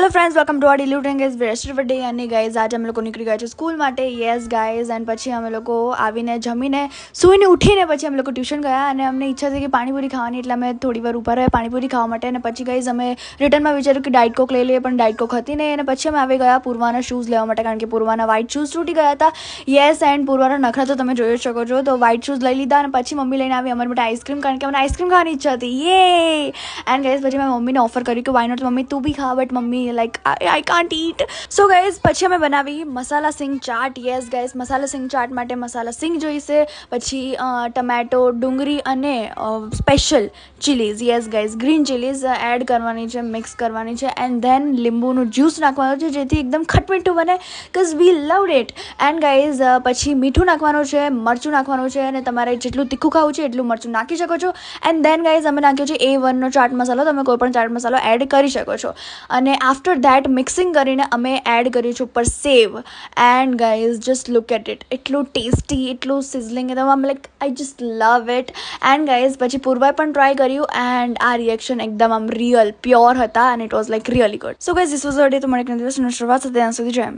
Hello friends welcome to our daily routine guys yesterday અને guys આજે અમે લોકો નીકળી ગયા છે સ્કૂલ માટે યસ ગાઈઝ એન્ડ પછી અમે લોકો આવીને જમીને સૂઈને ઉઠીને પછી અમે લોકો ટ્યુશન ગયા અને અમને ઈચ્છા થઈ કે પાણીપુરી ખાવાની, એટલે અમે થોડી વાર ઊભા રહ્યા પાણીપુરી ખાવા માટે અને પછી ગાઈઝ અમે રિટર્નમાં વિચાર્યું કે ડાઇટ કોક લઈ લઈએ, પણ ડાઇટ કોક હતી નહીં અને પછી અમે આવી ગયા પૂર્વાના શૂઝ લેવા માટે, કારણ કે પૂર્વાના વ્હાઇટ શૂઝ તૂટી ગયા હતા. યસ એન્ડ પૂર્વાના નખરા તો તમે જોઈ શકો છો. તો વ્હાઇટ શૂઝ લઈ લીધા અને પછી મમ્મી લઈને આવી અમારી માટે આઈસ્ક્રીમ કારણ કે અમને આઈસ્ક્રીમ ખાવાની ઈચ્છા હતી. યે એન્ડ ગાઈઝ પછી મેં મમ્મીને ઓફર કર્યું કે વાય નોટ મમ્મી? તું બી ખા but mummy like I can't eat so guys પછી અમે બનાવી મસાલા સિંગ ચાટ યસ ગાઈઝ મસાલા સિંગ ચાટ માટે મસાલા સિંગ જોઈશે પછી ટમેટો ડુંગળી અને special chillies yes guys green chillies add કરવાની છે મિક્સ કરવાની છે એન્ડ ધેન લીંબુનું જ્યુસ નાખવાનું છે, જેથી એકદમ ખટમીઠું બને because we loved it and guys પછી મીઠું નાખવાનું છે, મરચું નાખવાનું છે, અને તમારે જેટલું તીખું ખાવું છે, એટલું મરચું નાખી શકો છો. એન્ડ ધેન ગાઈઝ અમે નાખ્યો છે એ વનનો ચાટ મસાલો. તમે કોઈ પણ ચાટ મસાલો એડ કરી શકો છો. અને આફ્ટર ધેટ મિક્સિંગ કરીને અમે એડ કર્યું છે ઉપર sev and guys just look at it એટલું ટેસ્ટી એટલું સિઝલિંગ એકદમ આમ like I just love it and guys પછી પૂર્વાએ પણ ટ્રાય કર્યું એન્ડ આ રિએક્શન એકદમ આમ રિયલ પ્યોર હતા અને it was like really good so guys this was a તો મને એક નવા શરૂઆત સાથે. ત્યાં સુધી જય